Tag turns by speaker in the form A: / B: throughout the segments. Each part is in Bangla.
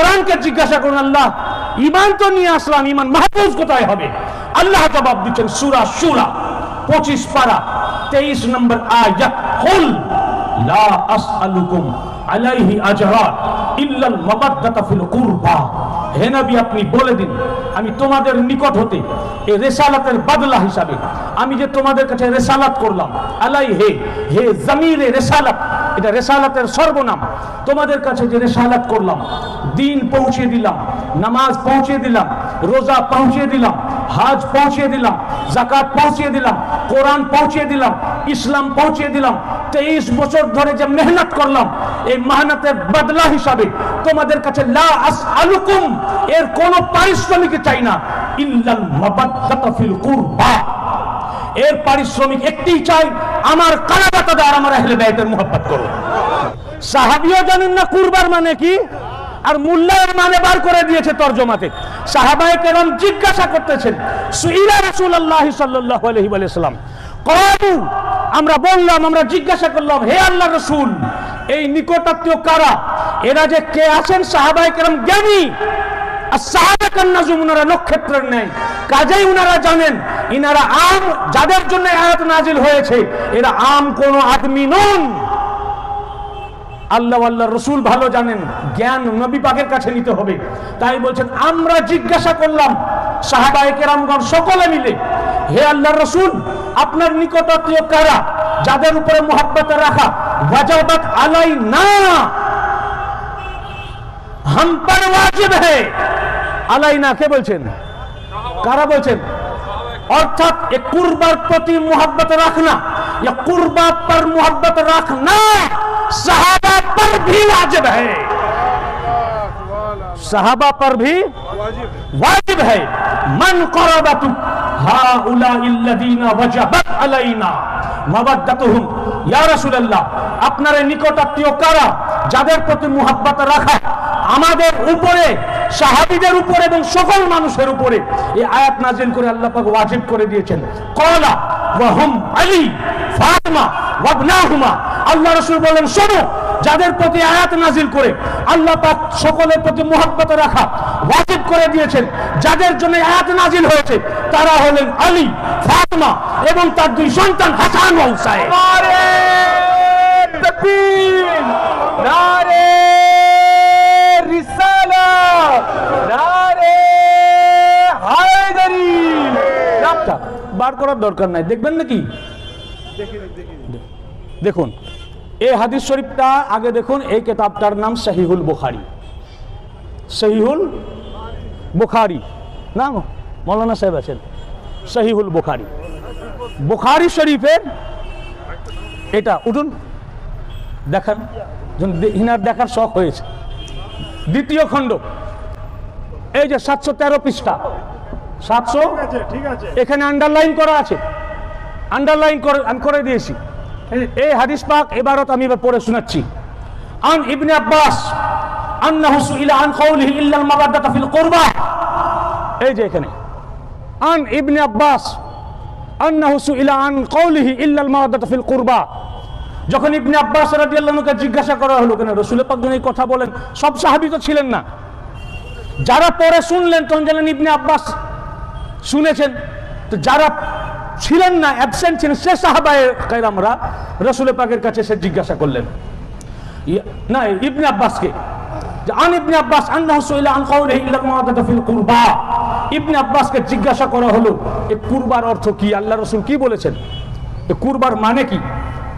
A: কোরআনকে জিজ্ঞাসা করুন, আল্লাহ ইমান তো নিয়ে আসলাম ইমান মাহফুজ কোথায় হবে? আল্লাহ জবাব দিচ্ছেন, সুরা সুরা, পঁচিশ পারা, তেইশ নম্বর আয়াত লা আসআলুকুম আলাইহি আজরা ফিল কুরবা। হে নবী, আপনি বলে দিন, আমি তোমাদের নিকট হতে এই রেসালাতের বদলা হিসাবে, আমি যে তোমাদের কাছে রেসালাত করলাম, আলাই হে হে জমিরে রেসালাত এটা রেসালাতের সর্বনাম। তোমাদের কাছে যে রেসালাত করলাম, দিন পৌঁছে দিলাম, নামাজ পৌঁছে দিলাম, রোজা পৌঁছে দিলাম, হাজ পৌঁছে দিলাম জাকাত পৌঁছে দিলাম, কোরআন পৌঁছে দিলাম, ইসলাম পৌঁছে দিলাম, তেইশ বছর ধরে যে মেহনত করলাম, এই মেহনতের বদলা হিসাবে তোমাদের কাছে লা আসআলুকুম, এর কোন পারিশ্রমিক চাই না। ইল্লাল মাবাদ্দাতা ফিল কুরবা। এর পারিশ্রমিক একটিই চাই আমার কালাবাতা আর আমার আহলে বাইতের মোহাব্বত করো। সাহাবিও জানেন না কুরবার মানে কি? আর মুল্লার মানে বার করে দিয়েছে তর্জমাতে। সাহাবায়ে কেরাম জিজ্ঞাসা করতেছেন, সুইলা রাসূলুল্লাহ সাল্লাল্লাহু আলাইহি ওয়াসাল্লাম ক্বালু আমরা বললাম, আমরা জিজ্ঞাসা করলাম, হে আল্লাহ রাসূল, এই নিকটাত্মীয় কারা? এরা যে কে আছেন? সাহাবায়ে কেরাম জ্ঞানী। আর সাহাবাকান নাজুম উনারা নক্ষত্রের নেই কাজেই উনারা জানেন ইনারা আম যাদের জন্য আয়াত নাজিল হয়েছে, এরা আম কোন আদমি নন। আল্লাহ আল্লাহ রসুল ভালো জানেন, জ্ঞান নবী পাকের কাছে নিতে হবে। তাই বলছেন, আমরা জিজ্ঞাসা করলাম, সাহাবায়ে কেরামগণ সকলে মিলে, হে আল্লাহ রসুল, আপনার নিকটাত্মীয় কারা, যাদের উপরে মহাব্বত রাখা, ওয়াজাবাত আলাই না হাম্পার ওয়াজিব হে। আলাই না কে বলছেন? কারা বলছেন? অর্থাৎ এ কুরবার پتی محبت رکھنا یا قربہ پر محبت رکھنا صحابہ پر بھی واجب ہے صحابہ پر بھی واجب ہے من قربت ہاؤلاء الذین وجبت علینا مودتهم یا رسول اللہ اپنا رہے نکوٹ اتیو کارا নিকটাত্মীয় কারা যাদের প্রতি মুহাব্বত اما আমাদের اوپرے সাহাবীদের উপরে এবং সকল মানুষের উপরে এই আয়াত নাজিল করে আল্লাহ পাক ওয়াজিব করে দিয়েছেন। কলা ওয়া হুম আলী, ফাতিমা ওয়া ইবনাহুমা আল্লাহ রাসূল বলেন শোনো, যাদের প্রতি আয়াত নাজিল করে আল্লাহ পাক সকলের প্রতি মুহাব্বত রাখা, ওয়াজিব করে দিয়েছেন, যাদের জন্য আয়াত নাজিল হয়েছে, তারা হলেন আলী, ফাতিমা এবং তার দুই সন্তান হাসান ও হুসাইন
B: নারে তকবীর নারে
A: বার করার দরকার নাই। দেখবেন নাকি? দেখুন, এই হাদিস শরীফটা আগে দেখুন, এই কিতাবটার নাম সহিহুল বুখারী। না মৌলানা সাহেব আছেন। সহিহুল বুখারী। বুখারী শরীফের এটা, উঠুন, দেখান। হিনার দেখার শখ হয়েছে। দ্বিতীয় খণ্ড। এই যে সাতশো তেরো পৃষ্ঠা। সাতশো?
B: ঠিক আছে
A: এখানে আন্ডারলাইন করা আছে। আন্ডারলাইন করে আমি করে দিয়েছি। এই হাদিস পাক এবারত আমি এবার পড়ে শোনাচ্ছি। আন ইবনে আব্বাস আন্নাহু সুইলা আন কওলিহি ইল্লা আল মাওয়াদ্দাতা ফিল কুরবা। এই যে এখানে। আন ইবনে আব্বাস আন্নাহু সুইলা আন কওলিহি ইল্লা আল মাওয়াদ্দাতা ফিল কুরবা। যখন ইবনে আব্বাস আনহুকে জিজ্ঞাসা করা হলো কেন? রাসূল পাক যখন এই কথা বলেন, সব সাহাবী তো ছিলেন না। যারা পরে শুনলেন, তখন জানেন ইবনে আব্বাস শুনেছেন। তো যারা ছিলেন না অ্যাবসেন্ট ছিলেন, সে সাহাবায়ে আমরা রসুল পাকের কাছে সে জিজ্ঞাসা করলেন। না, ইবনে আব্বাসকে। আন ইবনে আব্বাস কুরবা। ইবনে আব্বাসকে জিজ্ঞাসা করা হলো, এ কুরবার অর্থ কি? আল্লাহ রসুল কি বলেছেন? এ কুরবার মানে কি?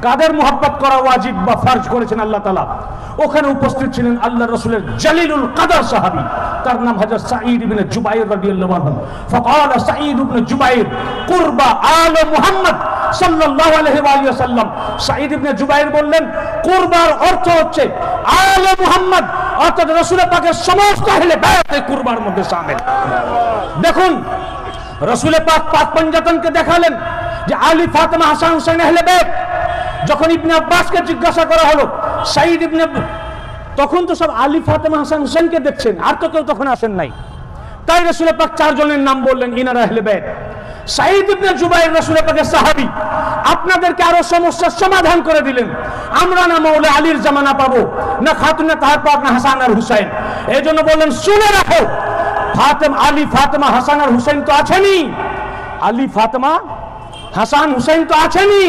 A: কাদের মোহাব্বত করা ওয়াজিব বা ফরজ করেছেন আল্লাহ তালা ওখানে উপস্থিত ছিলেন আল্লাহ রসুলের জালিলুল কাদার সাহাবী তার নাম হযরত সাঈদ ইবনে জুবাইর রাদিয়াল্লাহু আনহু فقال سعيد بن جبير قرب آل محمد সাল্লাল্লাহু আলাইহি ওয়া আলিহি ওয়াসাল্লাম সাঈদ ইবনে জুবাইর বললেন কুরবার অর্থ হচ্ছে আলে মুহাম্মদ অর্থাৎ রাসূল পাকের সমস্ত আহলে বায়াত এই কুরবার মধ্যে শামিল দেখুন রসুল পাক পাক পঞ্জাতনকে দেখালেন যে আলী ফাতেমা হাসান হুসেন আহলে বেত যখন ইবনে আব্বাসকে জিজ্ঞাসা করা হলো সাইদ ইবনে তখন তো সব আলী ফাতেমা হাসান হুসেনকে দেখছেন, আর তো কেউ তখন আসেন নাই। তাই রসুল পাক চারজনের নাম বললেন, ইনারা আহলে বেত সাইদ ইবনে জুবাইর রাসূলের পাকে সাহাবী আপনাদেরকে আরও সমস্যার সমাধান করে দিলেন। আমরা না মৌলা আলীর জামানা পাবো, না খাতুনে তাহার পাক না হাসান আর হুসাইন। এই জন্য বললেন, শুনে রাখো, ফাতেম আলী ফাতেমা, হাসান আর হুসাইন তো আছেনই। আলী ফাতেমা, হাসান হুসাইন তো আছেনই।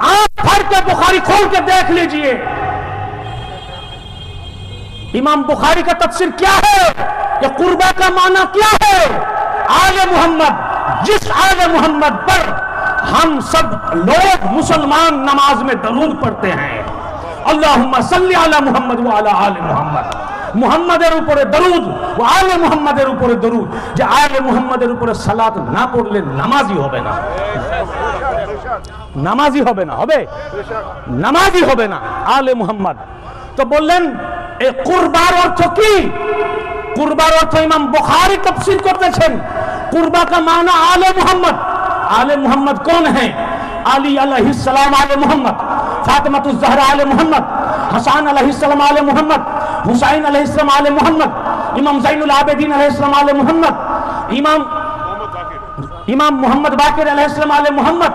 A: آپ پھر کے بخاری کھول کے دیکھ لیجیے۔ امام بخاری کا تفسیر کیا ہے؟
B: کہ قربہ کا معنی کیا ہے؟ آل محمد، جس آل محمد پر ہم سب لوگ مسلمان
A: نماز میں درود پڑھتے ہیں۔ اللہم صلی علی محمد وعلی آل محمد۔ محمد دروج محمد دروج محمد سلاد نہ پڑلے نمازی ہو نمازی ہومازی ہوبے محمد تو بولبار کوربار بخاری کرتے آل محمد آل محمد کون ہیں علی علیہ السلام آل محمد فاطمت محمد حسان علیہ السلام آل محمد হুসাইন আলহ ইসলাম আলে মোহাম্মদ ইমাম জাইনুল আবেদিন আলহ ইসলাম আলে মোহাম্মদ ইমাম ইমাম মোহাম্মদ বাকির আলহ ইসলাম আলে মোহাম্মদ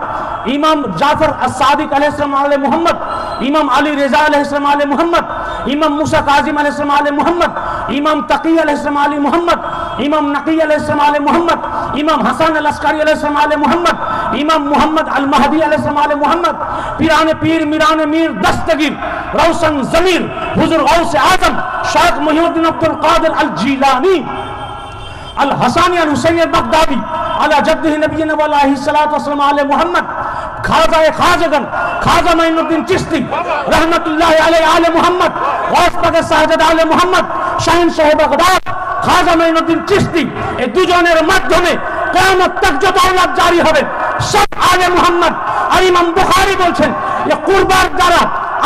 A: ইমাম জাফর আসাদিক আলহ ইসলাম আলে মোহাম্মদ ইমাম আলী রেজা আলহ ইসলাম আলে মোহাম্মদ ইমাম মুসা কাজিম আলহ ইসলাম আলে মোহাম্মদ ইমাম তাকি আলহ ইসলাম আলী মোহাম্মদ ইমাম নাকি আলহ ইসলাম আলে মোহাম্মদ امام حسن الاسکاری علیہ السلام علیہ محمد امام محمد المہدی علیہ السلام علیہ محمد پیران پیر میران میر دستگیر روشن ضمیر حضر غوث اعظم شیخ محی الدین الجیلانی الحسانی الحسین بغدادی علی جدہ نبینا علیہ السلام علیہ محمد خواجہ خواجگن خواجہ معین الدین چشتی رحمت اللہ علیہ آل محمد غوث پاک ساجد آل محمد شاہن شاہ بغداد খাজা মাইনুদ্দিন চিশতি, এই দুজনের মাধ্যমে কিয়ামত তক যত আওলাদ জারি হবে, সব আলে মুহাম্মদ আর ইমাম বুখারী বলছেন যে কুরবার দ্বারা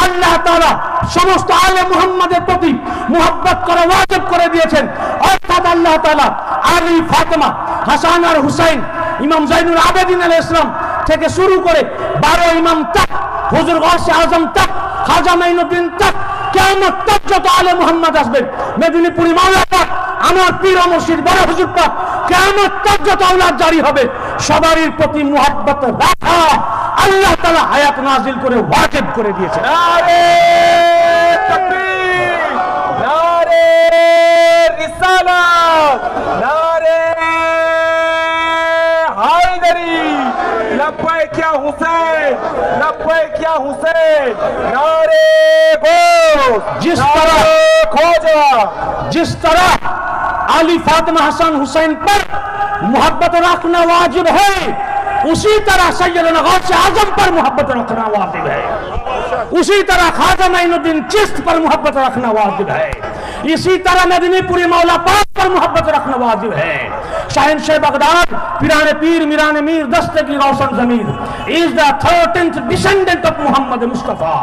A: আল্লাহ তাআলা সমস্ত আলে মুহাম্মাদের প্রতি মুহাব্বত করা ওয়াজিব করে দিয়েছেন। অর্থাৎ আল্লাহ তাআলা আলী ফাতেমা, হাসান আর হুসাইন, ইমাম জাইনুল আবেদিন আলাইহিস ইসলাম থেকে শুরু করে বারো ইমাম তক হুজুর গাছে আজম তাক, খাজা মাইনুদ্দিন তাক কেমন তাক যত আলে মোহাম্মদ আসবেন মেদিনীপুরি মাওলা পাক আমার পীর মুর্শিদ বড় হুজুর পাক কেমন তাক যত আওলাদ জারি হবে, সবারই প্রতি মুহাব্বত রাখা আল্লাহ তাআলা হায়াত নাজিল করে ওয়াজিব করে
B: দিয়েছে আরে তাকবীর, নারে রিসালাত, নারে کیا حسین؟ نبے کیا حسین؟ نارے بوس! جس
A: طرح
B: کھوجا!
A: جس
B: طرح
A: علی فاطمہ حسن حسین پر محبت رکھنا واجب ہے اسی طرح سیدنا غوث اعظم پر محبت رکھنا واجب ہے۔ اسی طرح خواجہ معین الدین چست پر محبت رکھنا واجب ہے۔ اسی طرح مدنی پوری مولا پاک پر محبت رکھنا واجب ہے۔ शाहन शेह बगदाद, पिराने पीर मीरान मीर, दस्ते की रोशन जमीर। Is the thirteenth descendant of Muhammad Mustafa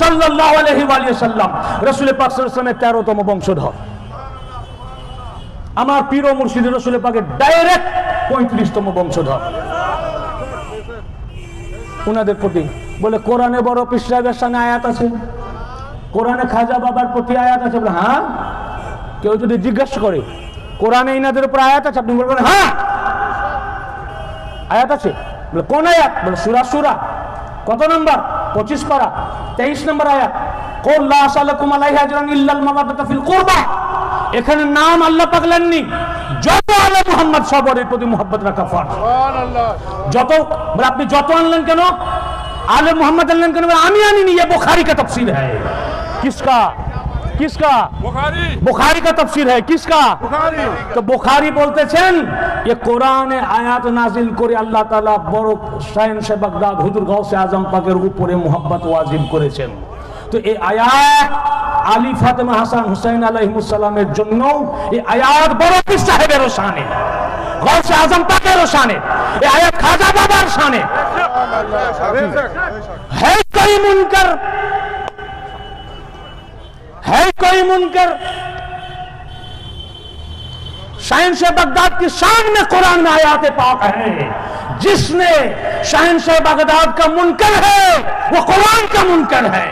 A: सल्लल्लाहु अलैहि वसल्लम रसूल পাক সাল্লামের তেরোতম বংশধর। আমার পীর ও মুর্শিদ রসুল পাকের ডাইরেক্ট পঁয়ত্রিশতম বংশধর। উনাদের প্রতি বলে, কোরআনে বড় পীর সাহেবের সামনে আয়াত আছে। কোরআনে খাজা বাবার প্রতি আয়াত আছে। বলে হ্যাঁ? কেউ যদি জিজ্ঞাসা করে কোরআনে ইনাদের উপর আয়াত আছে? আপনি বলবেন হ্যাঁ। আয়াত আছে? বলে কোন আয়াত? বলে সুরা সুরা। কত নম্বর? পঁচিশ পারা। তেইশ নম্বর আয়াত। এখানে নাম আল্লাহ পাকলেননি যত আল্লাহ মোহাম্মদ সবরের প্রতি মোহাম্মত রাখা ফার যত আপনি যত আনলেন কেন? আলে মোহাম্মদ আনলেন কেন? আমি আনিনি বোখারি কা তফসিল। হ্যাঁ। কিসকা? किसका किसका
B: बुखारी
A: बुखारी का तफसीर है किसका
B: बुखारी
A: তো বুখারী বলতেছেন যে কোরআনে আয়াত নাজিল করে আল্লাহ তাআলা বড় শাইন সে বাগদাদ হুজুর গাউসে আজম পাকের উপরে মোহাব্বত ওয়াজিব করেছেন তো এই আয়াত আলী ফাতেমা হাসান হুসাইন আলাইহিমুস সালামের জন্য এই আয়াত বড় পীর সাহেবের শানে গৌসে আজম পাকেরও শানে এ আয়াত খাজা বাবার শানে है कोई मुनकर ہے کوئی منکر؟ شاہنش بغداد کی شان میں قرآن میں آیات پاک ہے جس نے شاہنش بغداد کا منکر ہے، وہ قرآن کا منکر ہے۔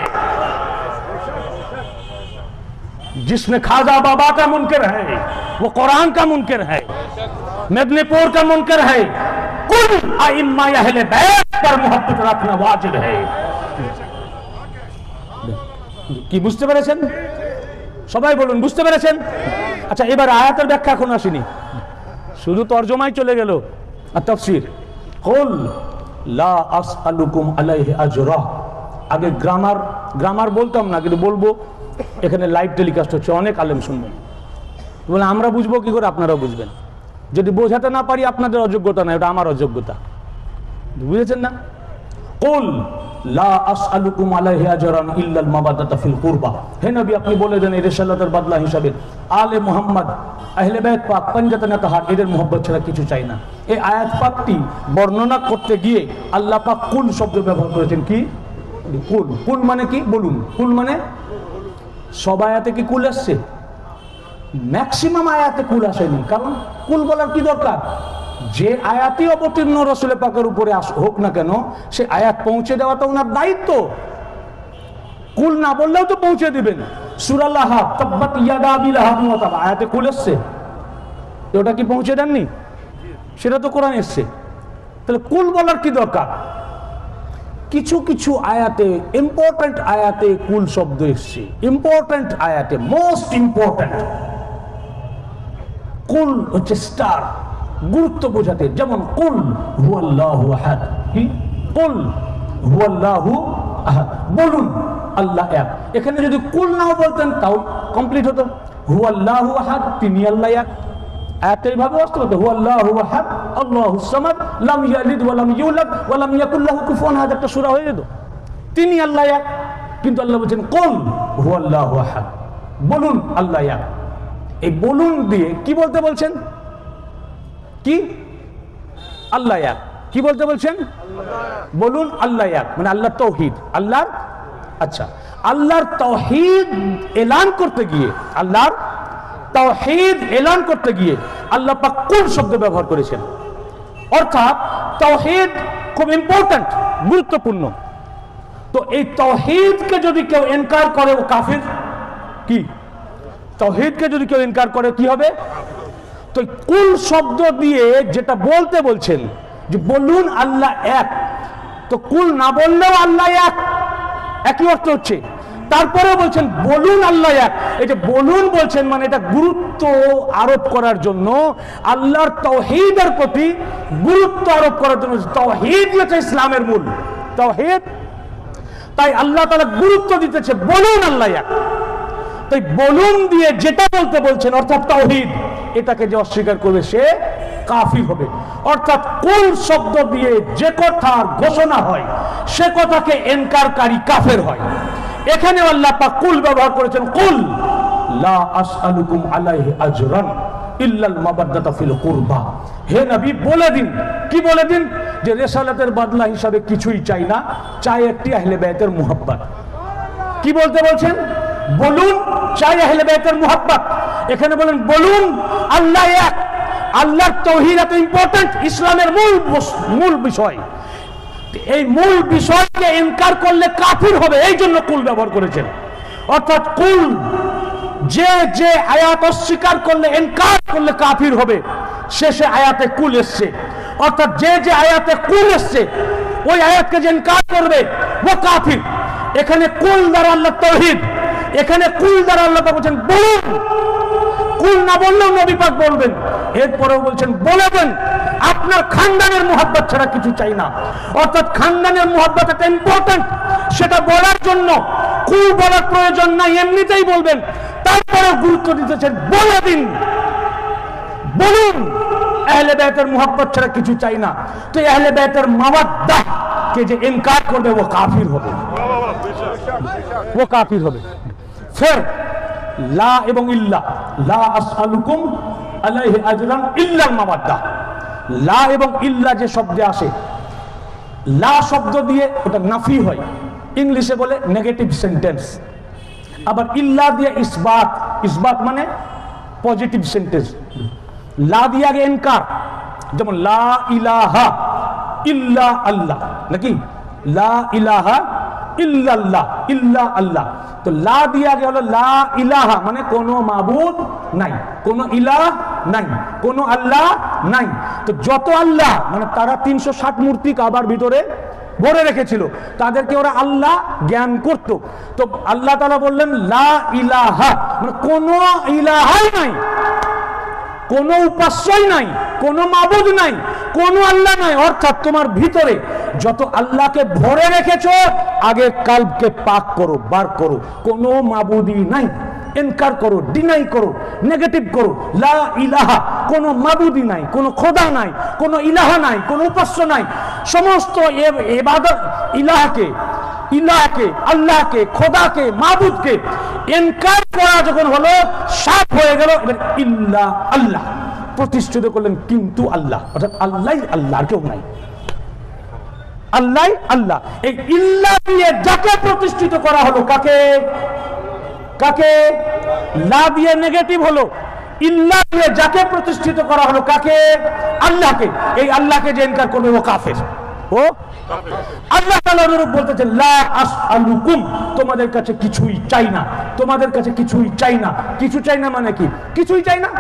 A: جس نے خواجہ بابا کا منکر ہے، وہ قرآن کا منکر ہے۔ مدنی پور کا منکر ہے۔ کل آئمہ اہل بیت پر محبت رکھنا واجب ہے۔ কি বুঝতে পেরেছেন? সবাই বলুন, বুঝতে পেরেছেন? আচ্ছা এবার আয়াতের ব্যাখ্যা এখন আসেনি। শুধু তর্জমাই চলে গেল। আর তফসির। কুল লা আজরা। আগে গ্রামার গ্রামার বলতাম না, কিন্তু বলব, এখানে লাইভ টেলিকাস্ট হচ্ছে, অনেক আলেম শুনবেন। বলে, আমরা বুঝব কি করে আপনারা বুঝবেন। যদি বোঝাতে না পারি, আপনাদের অযোগ্যতা না এটা আমার অযোগ্যতা। বুঝেছেন না? কুল বর্ণনা করতে গিয়ে আল্লাহ পাক কুল শব্দ ব্যবহার করেছেন কি? কুল কুল মানে কি? বলুন কুল মানে? সব আয়াতে কি কুল আসছে? ম্যাক্সিমাম আয়াতে কুল আসেনি, কারণ কুল বলার কি দরকার? যে আয়াতই অবতীর্ণ রসুল পাকের উপরে হোক না কেন, সে আয়াত পৌঁছে দেওয়াটা ওনার দায়িত্ব। কুল না বললেও তো পৌঁছে দিবেন। আয়াতে কুল এসছে। ওটা কি পৌঁছে দেননি? সেটা তো কোরআন এসছে। তাহলে কুল বলার কি দরকার? কিছু কিছু আয়াতে ইম্পর্ট্যান্ট আয়াতে কুল শব্দ এসছে। ইম্পর্ট্যান্ট আয়াতে মোস্ট ইম্পর্ট্যান্ট কুল হচ্ছে স্টার গুরুত্ব বোঝাতে, যেমন কুল হুয়াল্লাহু আহাদ। কি? কুল হুয়াল্লাহু আহাদ। বলুন, আল্লাহ এক। এখানে যদি কুল নাও বলতেন, তাও কমপ্লিট হতো। হুয়াল্লাহু আহাদ, তিনি আল্লাহ এক। এইভাবে অস্ত হতো। হুয়াল্লাহু আহাদ আল্লাহুস সামাদ, লাম ইয়ালিদ ওয়া লাম ইউলাদ ওয়া লাম ইয়াকুল লাহু কুফুয়ান। আহাদ একটা সূরা হয়ে যেত। তিনি আল্লাহ এক। কিন্তু আল্লাহ বলছেন, কুল হুয়াল্লাহু আহাদ। বলুন, আল্লাহ এক। এই বলুন দিয়ে কি বলতে বলছেন? কি? আল্লাহ এক। কি বলতে বলছেন? বলুন আল্লাহ এক মানে আল্লাহ তৌহিদ। আল্লাহর? আচ্ছা। আল্লাহর তৌহিদ এলান করতে গিয়ে, আল্লাহর তৌহিদ এলান করতে গিয়ে আল্লাহ পাক কোন শব্দ ব্যবহার করেছেন? অর্থাৎ তৌহিদ খুব ইম্পর্ট্যান্ট গুরুত্বপূর্ণ। তো এই তৌহিদকে যদি কেউ এনকার করে, ও কাফির? কি? তৌহিদকে যদি কেউ ইনকার করে, কি হবে? তো কুল শব্দ দিয়ে যেটা বলতে বলছেন যে বলুন আল্লাহ এক। তো কুল না বললেও আল্লাহ এক। একই অর্থ হচ্ছে। তারপরে বলছেন, বলুন আল্লাহ এক। এই যে বলুন বলছেন মানে এটা গুরুত্ব আরোপ করার জন্য, আল্লাহর তৌহিদের প্রতি গুরুত্ব আরোপ করার জন্য। তৌহিদ হচ্ছে ইসলামের মূল। তৌহিদ তাই আল্লাহ তাআলা গুরুত্ব দিতেছে, বলুন আল্লাহ এক। তাই বলুন দিয়ে যেটা বলতে বলছেন, অর্থাৎ তাওহীদ। এটাকে যে অস্বীকার করবে সে কাফির হবে। অর্থাৎ কুল শব্দ দিয়ে যে কথার ঘোষণা হয়, সে কথাকে এনকারকারী কাফের হয়। এখানে আল্লাহ পাক কুল ব্যবহার করেছেন, কুল, লা আসআলুকুম আলাইহি আজরান ইল্লাল মাবাদ্দাতা ফিল কুরবা। হে নবী, বলে দিন। কি বলে দিন? যে রেসালাতের বদলা হিসাবে কিছুই চাই না, চাই একটি আহলে বাইতের মুহাব্বত। কি বলতে বলছেন? বলুন, চাই আহলে বাইতের মুহাব্বত। এখানে বলেন, বলুন, আল্লাহ এক। আল্লাহর তৌহিদ এত ইম্পর্টেন্ট ইসলামের মূল মূল বিষয়। এই মূল বিষয়কে ইনকার করলে কাফির হবে, এই জন্য কুল ব্যবহার করেছেন। অর্থাৎ কুল, যে যে আয়াত অস্বীকার করলে, ইনকার করলে কাফির হবে, শেষে আয়াতে কুল এসছে। অর্থাৎ যে যে আয়াতে কুল এসছে, ওই আয়াতকে যে ইনকার করবে, ও কাফির। এখানে কুল দ্বারা আল্লাহ তৌহিদ। এখানে কুল দ্বারা আল্লাহ বলছেন, বলুন। কুল না বললেও নবী পাক বলবেন। এরপরেও বলছেন, বলে দেন। আপনার খানদানের মোহাব্বত ছাড়া কিছু চাই না। অর্থাৎ খানদানের মোহাব্বত একটা ইম্পর্টেন্ট সেটা বলার জন্য, কুল বলার প্রয়োজন নাই, এমনিতেই বলবেন। তারপরেও গুরুত্ব দিতেছেন, বলে দিন। বলুন, আহলে বেতের মোহাব্বত ছাড়া কিছু চাই না। তো আহলে বেতের মাওয়াদ্দাহ কে যে ইনকার করবে, ও কাফির হবে। ও কাফির হবে। ফের লা এবং ইল্লা, লা আসআলুকুম আলাইহি আজরান ইল্লাল মাওয়াদ্দাহ লা এবং ইল্লা যে শব্দে আসে, লা শব্দ দিয়ে ওটা নাফি হয়। ইংলিশে বলে নেগেটিভ সেন্টেন্স আবার ইল্লা দিয়ে ইসবাত ইসবাত মানে পজিটিভ সেন্টেন্স লা দিয়ে আগে এনকার যেমন লা ইলাহা ইল্লা আল্লাহ, নাকি? লা ইলাহা ইল্লাল্লাহ, ইল্লা আল্লাহ। তো লা দিয়া গেল লা ইলাহা মানে কোনো মাবুদ নাই, কোন ইলাহ নাই, কোন আল্লাহ নাই। তো যত আল্লাহ মানে তারা তিনশো ষাট মূর্তি কাবার ভিতরে ভরে রেখেছিল, তাদেরকে ওরা আল্লাহ জ্ঞান করত। তো আল্লাহ তালা বললেন, লা ইলাহা মানে কোনো ইলাহাই নাই। কোনো উপাস্যই নাই, কোনো মাবুদ নাই, কোনো আল্লাহ নাই। অর্থাৎ তোমার ভিতরে যত আল্লাহকে ভরে রেখেছ, আগে কালকে পাক করো, বার করো। কোনো মাবুদই নাই। এনকার করো ডিনাই করো নেগেটিভ করো। লা ইলাহা, কোনো মাবুদি নাই, কোনো খোদা নাই, কোনো ইলাহা নাই, কোনো উপাস্য নাই। সমস্ত এ- এবাদত ইলাহাকে ইলাহকে, আল্লাহকে, খোদাকে, মাবুদকে এনকার করা যখন হলো, সাফ হয়ে গেল, এবার ইল্লা আল্লাহ। প্রতিষ্ঠিত করলেন কিন্তু আল্লাহ। অর্থাৎ আল্লাহ আল্লাহ কেউ নাই। আল্লাহ আল্লাহ। এই ইল্লা দিয়ে যাকে প্রতিষ্ঠিত করা হলো, কাকে? কাকে? লা দিয়ে নেগেটিভ হলো। ইল্লা দিয়ে যাকে প্রতিষ্ঠিত করা হলো, কাকে? আল্লাহকে। এই আল্লাহকে যে ইনকার করবে, ও কাফের। ও আল্লাহ আসআলুকুম। তোমাদের কাছে কিছুই চাই না। তোমাদের কাছে কিছুই চাই না। কিছু চাই না মানে কি? কিছুই চাই না?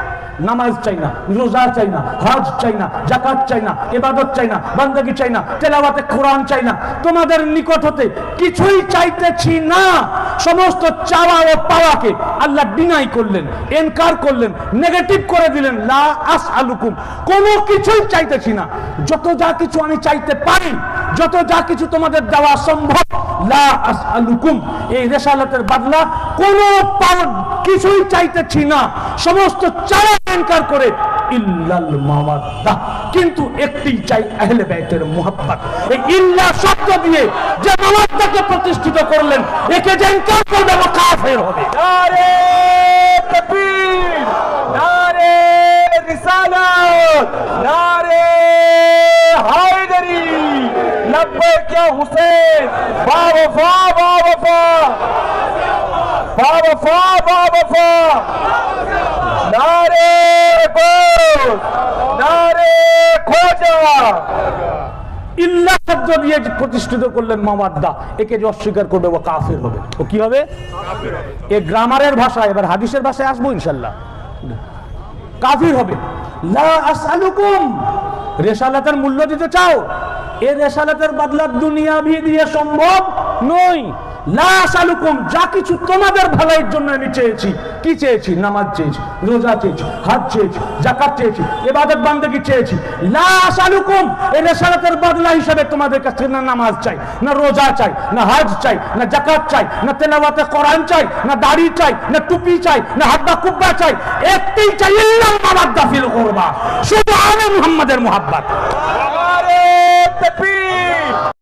A: নামাজ চাই না, রোজা চাই না, হজ চাই না জাকাত চাই না চাই না চাই না কোরআন চাই না। তোমাদের নিকট হতে কিছুই চাইতেছি না। সমস্ত চাওয়া ও পাওয়াকে আল্লাহ ডিনাই করলেন, এনকার করলেন নেগেটিভ করে দিলেন। লা আস আলুকুম কোনো কিছুই চাইতেছি না। যত যা কিছু আমি চাইতে পারি যত যা কিছু তোমাদের দেওয়া সম্ভব এই বাদলা কিছুই চাইতেছি না। সমস্ত এনকার করে কিন্তু একটি চাই আহলে বাইতের মুহাব্বত। এই ইল্লা শব্দ দিয়ে যে মাওয়াদ্দাকে প্রতিষ্ঠিত করলেন, একে যে করবে হবে।
B: কে হুসেন বাবা বাবা বাবা বাবা বাবা বাবা নারে গোল নারে খোঁজা
A: ইল্লা শব্দ দিয়ে প্রতিষ্ঠিত করলেন মামাদ্দা একে যে অস্বীকার করবে, ও কাফের হবে। ও কি হবে? এ গ্রামারের ভাষা, এবার হাদিসের ভাষায় আসব ইনশাল্লাহ। কাফির হবে। লা আসালুকুম রেসালাতের মূল্য দিতে চাও? এ রেসালাতের বদলা দুনিয়া দিয়ে সম্ভব নয় লা আসআলুকুম যা কিছু তোমাদের ভালোর জন্য আমি চেয়েছি। কি চেয়েছি? নামাজ চেয়েছি, রোজা চেয়েছি, হাজ চেয়েছি জাকাত চেয়েছি, ইবাদত বান্দেগী চেয়েছি। লা আসআলুকুম এই রেসালাতের বদলা হিসাবে তোমাদের কাছে না নামাজ চাই, না রোজা চাই, না হজ চাই, না জাকাত চাই, না তেলাওয়াতে কোরআন চাই, না দাড়ি চাই, না টুপি চাই, না হাব্বা কুব্বা চাই একটাই চাই ইল্লাল মাওয়াদ্দা ফিল কুরবা। শুধু আমি মুহাম্মাদের মুহাব্বত। the beat.